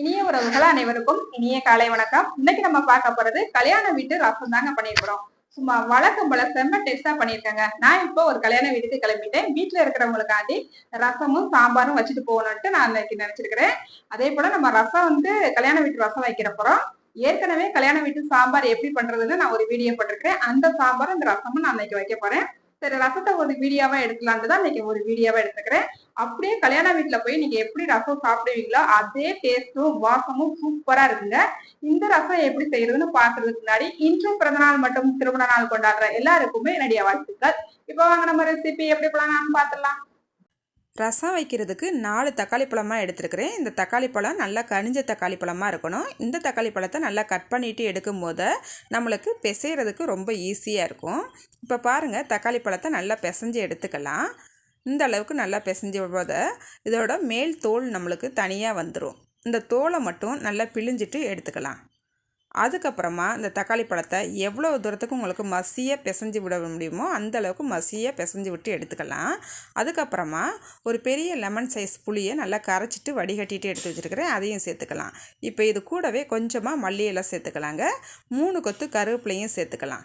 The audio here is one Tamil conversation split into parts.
இனிய உறவுகள் அனைவருக்கும் இனிய காலை வணக்கம். இன்னைக்கு நம்ம பார்க்க போறது கல்யாண வீட்டு ரசம் தாங்க பண்ணிருக்கிறோம் சும்மா வழக்கம் போல செம்ம டேஸ்டா பண்ணிருக்கேங்க நான் இப்போ ஒரு கல்யாண வீட்டுக்கு கிளம்பிட்டேன். வீட்டுல இருக்கிறவங்களுக்காண்டி ரசமும் சாம்பாரும் வச்சுட்டு போகணும்ட்டு நான் இன்னைக்கு நினைச்சிருக்கிறேன். அதே போல நம்ம ரசம் வந்து கல்யாண வீட்டு ரசம் வைக்கிற போறோம். ஏற்கனவே கல்யாண வீட்டு சாம்பார் எப்படி பண்றதுன்னு நான் ஒரு வீடியோ போட்டிருக்கிறேன் அந்த சாம்பாரும் இந்த ரசமும் நான் இன்னைக்கு வைக்க போறேன். சரி ரசத்தை ஒரு வீடியோவா எடுக்கலான்னு தான் இன்னைக்கு ஒரு வீடியோவா எடுத்துக்கிறேன். அப்படியே கல்யாண வீட்டுல போய் நீங்க எப்படி ரசம் சாப்பிடுவீங்களோ அதே டேஸ்டும் வாசமும் சூப்பரா இருக்குங்க. இந்த ரசம் எப்படி செய்யறதுன்னு பாக்குறதுக்கு முன்னாடி இன்றும் பிறந்த நாள் மற்றும் திருமண நாள் கொண்டாடுற எல்லாருக்குமே என்னுடைய வாழ்த்துக்கள். இப்போ வாங்க நம்ம ரெசிபி எப்படி பண்ணலாம்னு பாத்துடலாம் ரசம் வைக்கிறதுக்கு நாலு தக்காளி பழமாக எடுத்துருக்கிறேன். இந்த தக்காளி பழம் நல்லா கனிஞ்ச தக்காளி பழமாக இருக்கணும். இந்த தக்காளி பழத்தை நல்லா கட் பண்ணிட்டு எடுக்கும் போது நம்மளுக்கு பிசைகிறதுக்கு ரொம்ப ஈஸியாக இருக்கும். இப்போ பாருங்கள் தக்காளி பழத்தை நல்லா பிசைஞ்சு எடுத்துக்கலாம். இந்த அளவுக்கு நல்லா பிசைஞ்சு போத இதோட மேல் தோல் நம்மளுக்கு தனியாக வந்துடும் இந்த தோலை மட்டும் நல்லா பிழிஞ்சிட்டு எடுத்துக்கலாம். அதுக்கப்புறமா இந்த தக்காளி பழத்தை எவ்வளோ தூரத்துக்கு உங்களுக்கு மசியாக பிசைஞ்சு விட முடியுமோ அந்த அளவுக்கு மசியாக பிசைஞ்சு விட்டு எடுத்துக்கலாம். அதுக்கப்புறமா ஒரு பெரிய லெமன் சைஸ் புளியை நல்லா கரைச்சிட்டு வடிகட்டிட்டு எடுத்து வச்சுருக்கிறேன். அதையும் சேர்த்துக்கலாம். இப்போ இது கூடவே கொஞ்சமாக மல்லியெல்லாம் சேர்த்துக்கலாங்க. மூணு கொத்து கருவேப்பிலையும் சேர்த்துக்கலாம்.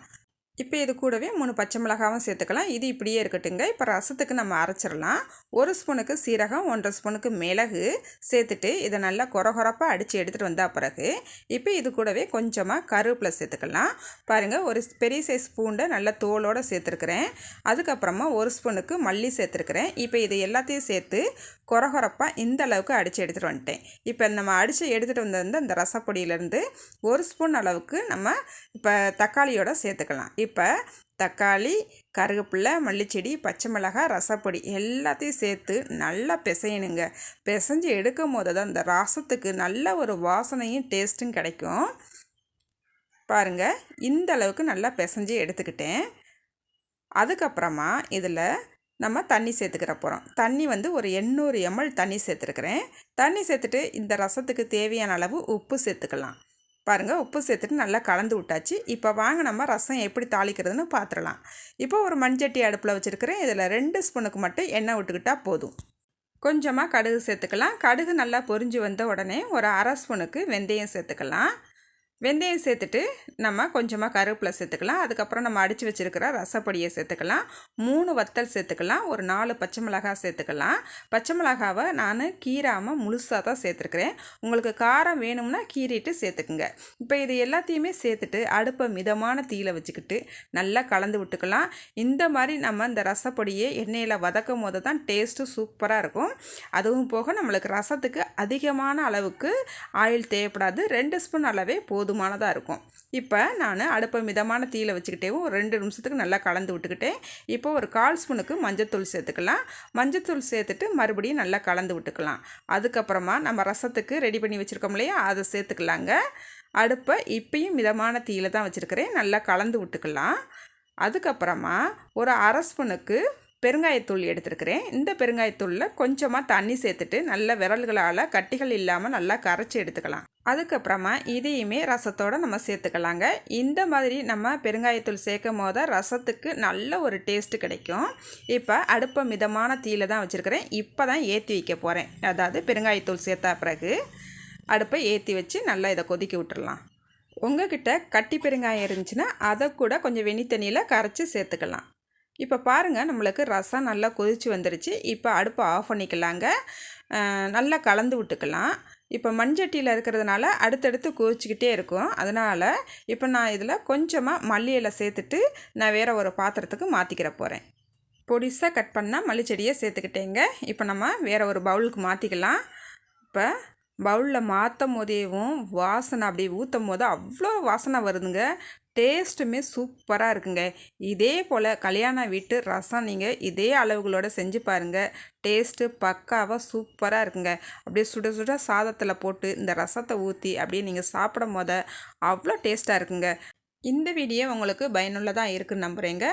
இப்போ இது கூடவே மூணு பச்சை மிளகாவும் சேர்த்துக்கலாம். இது இப்படியே இருக்கட்டுங்க. இப்போ ரசத்துக்கு நம்ம அரைச்சிடலாம். ஒரு ஸ்பூனுக்கு சீரகம் ஒன்றரை ஸ்பூனுக்கு மிளகு சேர்த்துட்டு இதை நல்லா கொரகொரப்பாக அடித்து எடுத்துகிட்டு வந்தால் பிறகு இப்போ இது கூடவே கொஞ்சமாக கருவேப்பிலை சேர்த்துக்கலாம். பாருங்கள் ஒரு பெரிய சைஸ் பூண்டை நல்லா தோலோடு சேர்த்துருக்குறேன். அதுக்கப்புறமா ஒரு ஸ்பூனுக்கு மல்லி சேர்த்துருக்குறேன். இப்போ இது எல்லாத்தையும் சேர்த்து குறகுறப்பாக இந்த அளவுக்கு அடித்து எடுத்துகிட்டு வந்துட்டேன். இப்போ நம்ம அடித்து எடுத்துகிட்டு வந்தது அந்த ரசப்பொடியிலேருந்து ஒரு ஸ்பூன் அளவுக்கு நம்ம இப்போ தக்காளியோட சேர்த்துக்கலாம். இப்போ தக்காளி கருவேப்பிலை மல்லிச்செடி பச்சை மிளகாய் ரசப்பொடி எல்லாத்தையும் சேர்த்து நல்லா பிசையணுங்க. பிசைஞ்சு எடுக்கும் போது தான் இந்த ரசத்துக்கு நல்ல ஒரு வாசனையும் டேஸ்ட்டும் கிடைக்கும். பாருங்கள் இந்த அளவுக்கு நல்லா பிசைஞ்சு எடுத்துக்கிட்டேன். அதுக்கப்புறமா இதில் நம்ம தண்ணி சேர்த்துக்கிற போகிறோம். தண்ணி வந்து ஒரு எண்ணூறு எம்எல் தண்ணி சேர்த்துருக்குறேன். தண்ணி சேர்த்துட்டு இந்த ரசத்துக்கு தேவையான அளவு உப்பு சேர்த்துக்கலாம். பாருங்கள் உப்பு சேர்த்துட்டு நல்லா கலந்து விட்டாச்சு. இப்போ வாங்க நம்ம ரசம் எப்படி தாளிக்கிறதுன்னு பார்த்துடலாம் இப்போ ஒரு மண்சட்டி அடுப்பில் வச்சுருக்கிறேன். இதில் ரெண்டு ஸ்பூனுக்கு மட்டும் எண்ணெய் விட்டுக்கிட்டால் போதும். கொஞ்சமாக கடுகு சேர்த்துக்கலாம். கடுகு நல்லா பொரிஞ்சு வந்த உடனே ஒரு அரை ஸ்பூனுக்கு வெந்தயம் சேர்த்துக்கலாம். வெந்தயம் சேர்த்துட்டு நம்ம கொஞ்சமாக கருவேப்பிலை சேர்த்துக்கலாம். அதுக்கப்புறம் நம்ம அடித்து வச்சுருக்கிற ரசப்பொடியை சேர்த்துக்கலாம். மூணு வத்தல் சேர்த்துக்கலாம். ஒரு நாலு பச்சை மிளகாய் சேர்த்துக்கலாம். பச்சை மிளகாவை நான் கீராமல் முழுசாக தான் சேர்த்துருக்குறேன். உங்களுக்கு காரம் வேணும்னா கீறிட்டு சேர்த்துக்குங்க. இப்போ இது எல்லாத்தையுமே சேர்த்துட்டு அடுப்பை மிதமான தீயில் வச்சுக்கிட்டு நல்லா கலந்து விட்டுக்கலாம். இந்த மாதிரி நம்ம இந்த ரசப்பொடியை எண்ணெயில் வதக்கும் போது தான் டேஸ்ட்டு சூப்பராக இருக்கும். அதுவும் போக நம்மளுக்கு ரசத்துக்கு அதிகமான அளவுக்கு ஆயில் தேவைப்படாது. ரெண்டு ஸ்பூன் அளவே போதும். போதுமானதாக இருக்கும். இப்போ நான் அடுப்பை மிதமான தீயில் வச்சுக்கிட்டேவும் ஒரு ரெண்டு நிமிஷத்துக்கு நல்லா கலந்து விட்டுக்கிட்டேன் இப்போ ஒரு கால் ஸ்பூனுக்கு மஞ்சத்தூள் சேர்த்துக்கலாம். மஞ்சத்தூள் சேர்த்துட்டு மறுபடியும் நல்லா கலந்து விட்டுக்கலாம். அதுக்கப்புறமா நம்ம ரசத்துக்கு ரெடி பண்ணி வச்சுருக்கோம் இல்லையா அதை சேர்த்துக்கலாங்க. அடுப்பை இப்பயும் மிதமான தீயில் தான் வச்சுருக்கிறேன். நல்லா கலந்து விட்டுக்கலாம். அதுக்கப்புறமா ஒரு அரை ஸ்பூனுக்கு பெருங்காயத்தூள் எடுத்துருக்கிறேன். இந்த பெருங்காயத்தூளில் கொஞ்சமாக தண்ணி சேர்த்துட்டு நல்ல விரல்களால் கட்டிகள் இல்லாமல் நல்லா கரைச்சி எடுத்துக்கலாம். அதுக்கப்புறமா இதையுமே ரசத்தோடு நம்ம சேர்த்துக்கலாங்க. இந்த மாதிரி நம்ம பெருங்காயத்தூள் சேர்க்கும் போது ரசத்துக்கு நல்ல ஒரு டேஸ்ட்டு கிடைக்கும். இப்போ அடுப்பை மிதமான தீயில் தான் வச்சுருக்கிறேன். இப்போ தான் ஏற்றி வைக்க போகிறேன் அதாவது பெருங்காயத்தூள் சேர்த்தா பிறகு அடுப்பை ஏற்றி வச்சு நல்லா இதை கொதிக்க விட்டுடலாம் உங்ககிட்ட கட்டி பெருங்காயம் இருந்துச்சுன்னா அதை கூட கொஞ்சம் வெண்ணி தண்ணியில் கரைச்சி சேர்த்துக்கலாம். இப்போ பாருங்கள் நம்மளுக்கு ரசம் நல்லா கொதித்து வந்துருச்சு. இப்போ அடுப்பை ஆஃப் பண்ணிக்கலாங்க. நல்லா கலந்து விட்டுக்கலாம். இப்போ மண்சட்டியில் இருக்கிறதுனால அடுத்தடுத்து கொதிச்சிக்கிட்டே இருக்கும். அதனால் இப்போ நான் இதில் கொஞ்சமாக மல்லியில் சேர்த்துட்டு நான் வேறு ஒரு பாத்திரத்துக்கு மாற்றிக்கிற போகிறேன் பொடிசாக கட் பண்ணால் மல்லிச்செடியை சேர்த்துக்கிட்டேங்க. இப்போ நம்ம வேறு ஒரு பவுலுக்கு மாற்றிக்கலாம் இப்போ பவுலில் மாற்றும் போதேவும் வாசனை அப்படியே ஊற்றும் போது அவ்வளோ வாசனை வருதுங்க. டேஸ்ட்டுமே சூப்பராக இருக்குங்க. இதே போல் கல்யாண வீட்டு ரசம் நீங்கள் இதே அளவுகளோடு செஞ்சு பாருங்கள் டேஸ்ட்டு பக்காவாக சூப்பராக இருக்குங்க. அப்படியே சுட சுட சாதத்தில் போட்டு இந்த ரசத்தை ஊற்றி அப்படியே நீங்கள் சாப்பிடும் போத அவ்வளோ டேஸ்ட்டாக இருக்குங்க. இந்த வீடியோ உங்களுக்கு பயனுள்ளதாக இருக்குன்னு நம்புகிறேங்க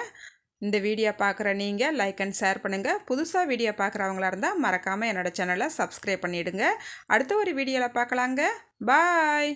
இந்த வீடியோ பார்க்குற நீங்கள் லைக் அண்ட் ஷேர் பண்ணுங்கள் புதுசாக வீடியோ பார்க்குறவங்களா இருந்தால் மறக்காமல் என்னோடய சேனலை சப்ஸ்கிரைப் பண்ணிவிடுங்க அடுத்த ஒரு வீடியோவில் பார்க்கலாங்க பாய்